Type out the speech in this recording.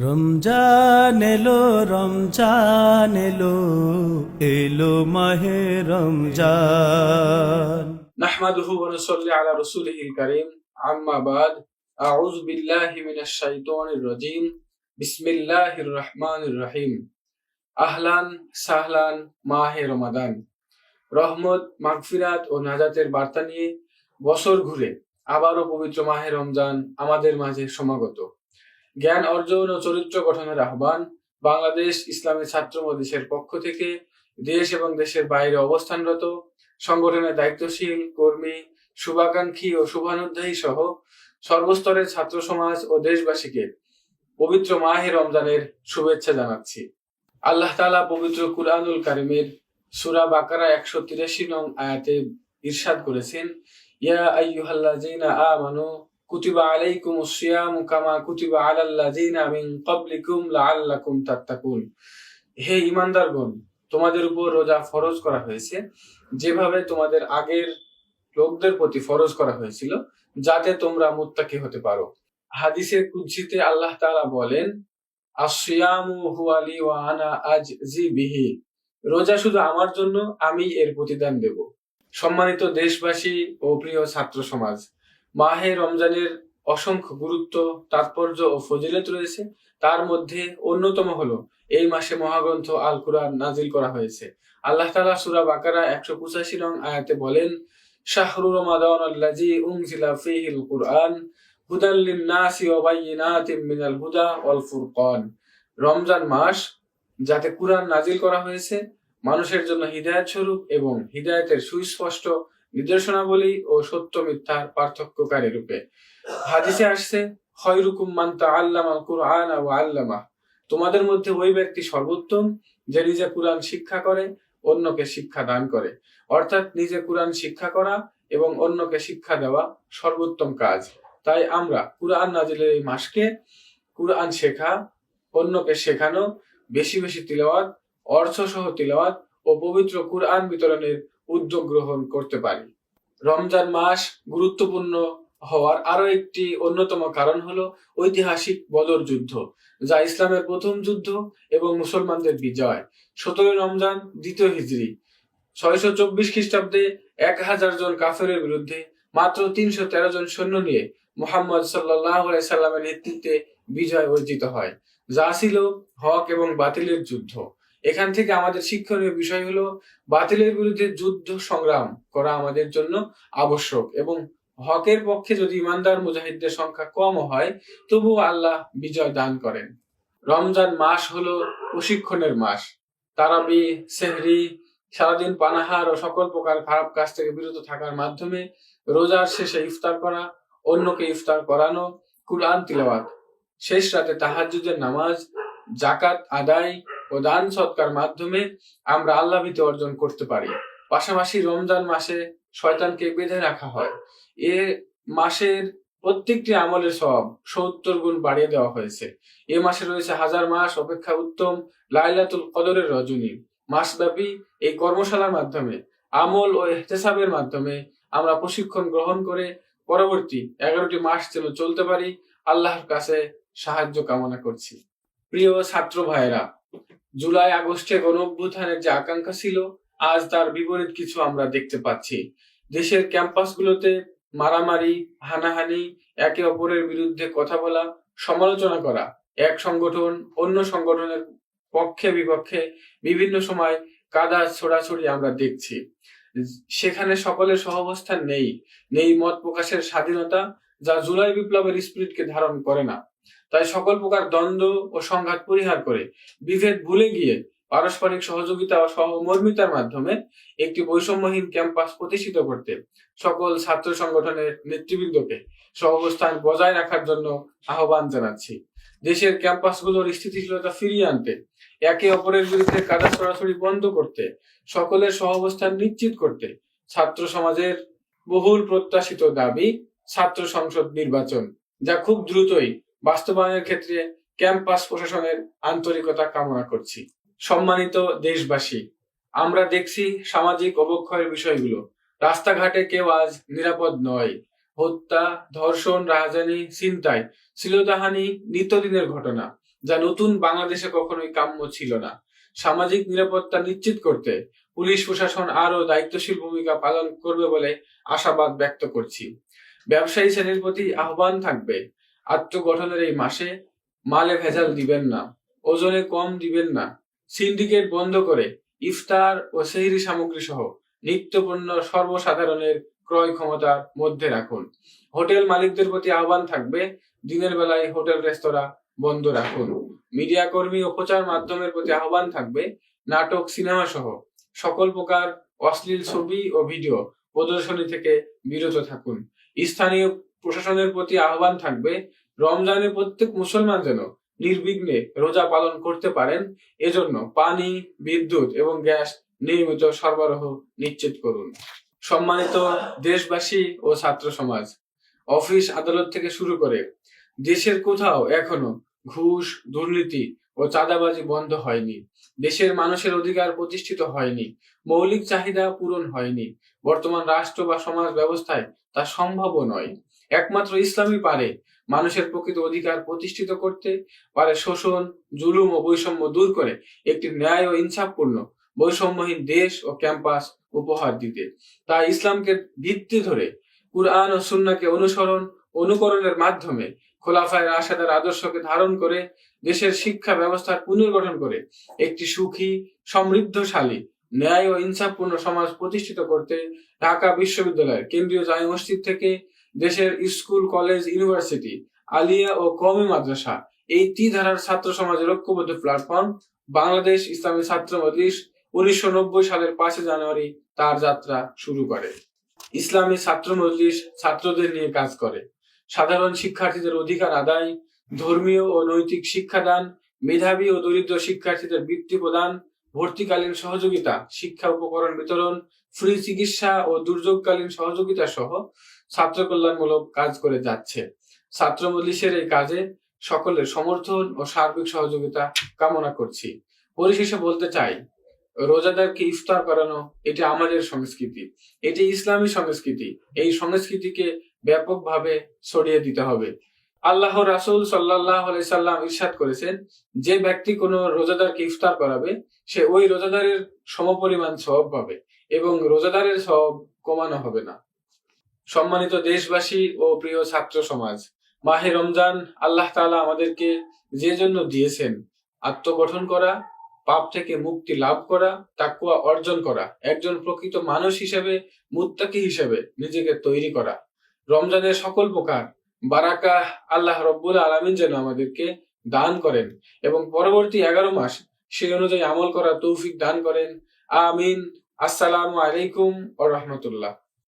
রমজান এলো রমজান এলো এলো মাহে রমজান। নাহমাদুহু ওয়া নুসাল্লি আলা রাসূলিহিল কারীম। আম্মা বাদ, আউযু বিল্লাহি মিনাশ শাইতানির রাজীম। বিসমিল্লাহির রহমানির রহিম। আহলান সাহলান মাহে রমাদান। রহমত, মাগফিরাত ও নাজাতের বার্তা নিয়ে বছর ঘুরে আবারও পবিত্র মাহে রমজান আমাদের মাঝে সমাগত। জ্ঞান অর্জন ও চরিত্র গঠনের আহ্বান বাংলাদেশ ইসলামী ছাত্র মজলিসের পক্ষ থেকে দেশ এবং দেশের বাইরে অবস্থানরত, সংগঠনের দায়িত্বশীল, কর্মী, শুভাকাঙ্ক্ষী ও শুভানুধ্যায়ী সহ সর্বস্তরের ছাত্র সমাজ ও দেশবাসীকে পবিত্র মাহে রমজানের শুভেচ্ছা জানাচ্ছি। আল্লাহ তালা পবিত্র কুরআনুল কারিমের সুরা বাকারা একশো তিরাশি নং আয়াতে ইরশাদ করেছেন, ইয়া আইয়ুহাল্লাযীনা আমানু কুতিবা আলাইকুমুস সিয়ামু কামা কুতিবা হে ঈমানদারগণ তোমাদের উপর রোজা ফরজ করা হয়েছে। যেভাবে তোমাদের আগের লোকদের প্রতি ফরজ করা হয়েছিল, যাতে তোমরা মুত্তাকি হতে পারো। হাদিসের কুদসিতে আল্লাহ তাআলা বলেন ওয়া আনা রোজা শুধু আমার জন্য, আমি এর প্রতিদান দেব। সম্মানিত দেশবাসী ও প্রিয় ছাত্র সমাজ মাহে রমজানের অসংখ্য গুরুত্ব, তাৎপর্য ও ফজিলত রয়েছে। তার মধ্যে অন্যতম হলো, এই মাসে মহাগ্রন্থ আল কুরআন নাজিল করা হয়েছে। আল্লাহ তাআলা সূরা বাকারা একশো পঁচাশি আয়াতে বলেন, শাহরু রমাদান আল্লাজি উনজিলা ফিহিল কুরআন হুদাল লিন-নাসি ওয়া বাইয়িনাতিম মিনাল হুদা ওয়াল ফুরকান। রমজান মাস যাতে কুরআন নাজিল করা হয়েছে, মানুষের জন্য হিদায়াত স্বরূপ এবং হিদায়াতের সুস্পষ্ট নির্দেশনাবলী ও সত্য মিথ্যার পার্থক্যকারী রূপে। হাদিসে আসছে, খয়রুকুম মান তাআল্লামাল কুরআন ওয়া আল্লামা। তোমাদের মধ্যে ওই ব্যক্তি সর্বোত্তম যে নিজে কুরআন শিক্ষা করে, অন্যকে শিক্ষা দান করে। অর্থাৎ নিজে কুরআন শিক্ষা করা এবং অন্যকে শিক্ষা দেওয়া সর্বোত্তম কাজ। তাই আমরা কুরআন নাজিলের এই মাসকে কুরআন শেখা, অন্যকে শেখানো, বেশি বেশি তিলাওয়াত অর্থ সহ তিলাওয়াত ও পবিত্র কুরআন বিতরণের উদ্যোগ গ্রহণ করতে পারি। রমজান মাস গুরুত্বপূর্ণ হওয়ার আরও একটি অন্যতম কারণ হলো ঐতিহাসিক বদর যুদ্ধ, যা ইসলামের প্রথম যুদ্ধ এবং মুসলমানদের বিজয়। সতেরোই রমজান, দ্বিতীয় হিজরি। ছয়শো চব্বিশ খ্রিস্টাব্দে এক হাজার জন কাফেরের বিরুদ্ধে মাত্র তিনশো তেরো জন সৈন্য নিয়ে মোহাম্মদ সাল্লাহ সাল্লামের নেতৃত্বে বিজয় অর্জিত হয়, যা ছিল হক এবং বাতিলের যুদ্ধ। এখান থেকে আমাদের শিক্ষণীয় বিষয় হলো বাতিলের বিরুদ্ধে যুদ্ধ সংগ্রাম করা আমাদের জন্য আবশ্যক এবং হকের পক্ষে যদি ইমানদার মুজাহিদদের সংখ্যা কম হয়, তবুও আল্লাহ বিজয় দান করেন। রমজান মাস হলো প্রশিক্ষণের মাস। তারাবি, সেহরি, সারাদিন পানাহার ও সকল প্রকার খারাপ কাজ থেকে বিরত থাকার মাধ্যমে রোজার শেষে ইফতার করা, অন্যকে ইফতার করানো, কুরআন তিলাওয়াত। শেষ রাতে তাহাজ্জুদের নামাজ জাকাত আদায় ও দান সৎকার মাধ্যমে আমরা আল্লাহ ভীতি অর্জন করতে পারি। পাশাপাশি রমজান মাসে শয়তানকে বেঁধে রাখা হয়। এ মাসের প্রত্যেকটি আমলের সব সত্তর গুণ বাড়িয়ে দেওয়া হয়েছে। এ মাসে রয়েছে হাজার মাস অপেক্ষা উত্তম লাইলাতুল কদরের রজনী। মাসব্যাপী এই কর্মশালার মাধ্যমে, আমল ও এহতেসাবের মাধ্যমে আমরা প্রশিক্ষণ গ্রহণ করে পরবর্তী এগারোটি মাস যেন চলতে পারি, আল্লাহর কাছে সাহায্য কামনা করছি। প্রিয় ছাত্র ভাইয়েরা জুলাই, আগস্টে গণ অভ্যুত্থানের যে আকাঙ্ক্ষা ছিল, আজ তার বিপরীত কিছু আমরা দেখতে পাচ্ছি। দেশের ক্যাম্পাসগুলোতে মারামারি, হানাহানি, একে অপরের বিরুদ্ধে কথা বলা, সমালোচনা করা, এক সংগঠন অন্য সংগঠনের পক্ষে বিপক্ষে বিভিন্ন সময় কাদা ছোড়াছড়ি আমরা দেখছি। সেখানে সকলের সহাবস্থান নেই নেই মত প্রকাশের স্বাধীনতা, যা জুলাই বিপ্লবের স্পিরিটকে ধারণ করে না। তাই সকল প্রকার দ্বন্দ্ব ও সংঘাত পরিহার করে বিভেদ ভুলে গিয়ে পারস্পরিক সহযোগিতা ও সহমর্মিতার মাধ্যমে একটি বৈষম্যহীন ক্যাম্পাস প্রতিষ্ঠিত করতে সকল ছাত্র সংগঠনের নেতৃবৃন্দকে সহাবস্থান বজায় রাখার জন্য আহ্বান জানাচ্ছি। দেশের ক্যাম্পাসগুলোর স্থিতিশীলতা ফিরিয়ে আনতে, একে অপরের বিরুদ্ধে কাদা সরাসরি বন্ধ করতে, সকলের সহাবস্থান নিশ্চিত করতে ছাত্র সমাজের বহুল প্রত্যাশিত দাবি ছাত্র সংসদ নির্বাচন, যা খুব দ্রুতই বাস্তবায়নের ক্ষেত্রে ক্যাম্পাস প্রশাসনের আন্তরিকতা কামনা করছি। সম্মানিত দেশবাসী, আমরা দেখছি সামাজিক অবক্ষয়ের বিষয়গুলো। রাস্তাঘাটে কেউ আজ নিরাপদ নয়। হত্যা, ধর্ষণ, রাহাজানি, ছিনতাই, শ্লীলতাহানি নিত্যদিনের ঘটনা, যা নতুন বাংলাদেশে কখনোই কাম্য ছিল না। সামাজিক নিরাপত্তা নিশ্চিত করতে পুলিশ প্রশাসন আরও দায়িত্বশীল ভূমিকা পালন করবে বলে আশাবাদ ব্যক্ত করছি। ব্যবসায়ী শ্রেণির প্রতি আহ্বান থাকবে আত্মগঠনের এই মাসে মালে ভেজাল দিবেন না, ওজনে কম দিবেন না। সিন্ডিকেট বন্ধ করে ইফতার ও সেহরি সামগ্রী সহ নিত্যপণ্য সর্বসাধারণের ক্রয় ক্ষমতার মধ্যে রাখুন। হোটেল মালিকদের প্রতি আহ্বান থাকবে, দিনের বেলায় হোটেল, রেস্তোরাঁ বন্ধ রাখুন। মিডিয়া কর্মী ও প্রচার মাধ্যমের প্রতি আহ্বান থাকবে, নাটক, সিনেমা সহ সকল প্রকার অশ্লীল ছবি ও ভিডিও প্রদর্শনী থেকে বিরত থাকুন। স্থানীয় প্রশাসনের প্রতি আহ্বান থাকবে, রমজানে প্রত্যেক মুসলমান যেন নির্বিঘ্নে রোজা পালন করতে পারেন, এজন্য পানি, বিদ্যুৎ এবং গ্যাস নিয়মিত সরবরাহ নিশ্চিত করুন। সম্মানিত দেশবাসী ও ছাত্র সমাজ, অফিস আদালত থেকে শুরু করে দেশের কোথাও এখনও ঘুষ, দুর্নীতি ও চাঁদাবাজি বন্ধ হয়নি, দেশের মানুষের অধিকার প্রতিষ্ঠিত হয়নি, মৌলিক চাহিদা পূরণ হয়নি, বর্তমান রাষ্ট্র বা সমাজ ব্যবস্থায় তা সম্ভবও নয়। একমাত্র ইসলামই পারে মানুষের প্রকৃত অধিকার প্রতিষ্ঠিত করতে, পারে শোষণ, জুলুম ও বৈষম্য দূর করে, একটি ন্যায় ও ইনসাফপূর্ণ, বৈষম্যহীন দেশ ও ক্যাম্পাস উপহার দিতে। তাই ইসলামকে ভিত্তি ধরে কুরআন ও সুন্নাকে অনুসরণ, অনুকরণের মাধ্যমে খোলাফায় রাশেদার আদর্শকে ধারণ করে দেশের শিক্ষা ব্যবস্থার পুনর্গঠন করে একটি সুখী, সমৃদ্ধশালী, ন্যায় ও ইনসাফপূর্ণ সমাজ প্রতিষ্ঠিত করতে ঢাকা বিশ্ববিদ্যালয়ের কেন্দ্রীয় জামি মসজিদ থেকে দেশের স্কুল, কলেজ, ইউনিভার্সিটি, আলিয়া ও কওমি মাদ্রাসা এই ত্রিধারার ছাত্র সমাজের ঐক্যবদ্ধ প্ল্যাটফর্ম বাংলাদেশ ইসলামী ছাত্র মজলিস উনিশশো নব্বই সালের পাঁচই জানুয়ারি তার যাত্রা শুরু করে। ইসলামী ছাত্র মজলিস ছাত্রদের নিয়ে কাজ করে। সাধারণ শিক্ষার্থীদের অধিকার আদায়, ধর্মীয় ও নৈতিক শিক্ষাদান, মেধাবী ও দরিদ্র শিক্ষার্থীদের বৃত্তি প্রদান, ভর্তিকালীন সহযোগিতা, শিক্ষা উপকরণ বিতরণ, ফ্রি চিকিৎসা ও দুর্যোগকালীন সহযোগিতা সহ ছাত্র কল্যাণমূলক কাজ করে যাচ্ছে। ছাত্র মজলিসের এই কাজে সকলের সমর্থন ও সার্বিক সহযোগিতা কামনা করছি। পরিশেষে বলতে চাই, রোজাদারকে ইফতার করানো এটি আমাদের সংস্কৃতি, এটি ইসলামী সংস্কৃতি। এই সংস্কৃতিকে ব্যাপকভাবে ছড়িয়ে দিতে হবে। আল্লাহ রাসূল সাল্লাহ সাল্লাম ইরশাদ করেছেন, যে ব্যক্তি কোনো রোজাদারকে ইফতার করাবে, সে ওই রোজাদারের সমপরিমাণ সব পাবে এবং রোজাদারের সব কমানো হবে না। সম্মানিত দেশবাসী ও প্রিয় ছাত্র সমাজ, মাহে রমজান আল্লাহ তাআলা আমাদেরকে যে জন্য দিয়েছেন, আত্মগঠন করা, পাপ থেকে মুক্তি লাভ করা, তাকুয়া অর্জন করা, একজন প্রকৃত মানুষ হিসেবে, মুত্তাকি হিসেবে নিজেকে তৈরি করা। রমজানের সকল প্রকার বারাকা আল্লাহ রব্বুল আলমিন যেন আমাদেরকে দান করেন এবং পরবর্তী এগারো মাস সেই অনুযায়ী আমল করা তৌফিক দান করেন। আমিন। আসসালামু আলাইকুম ও রহমতুল্লাহ।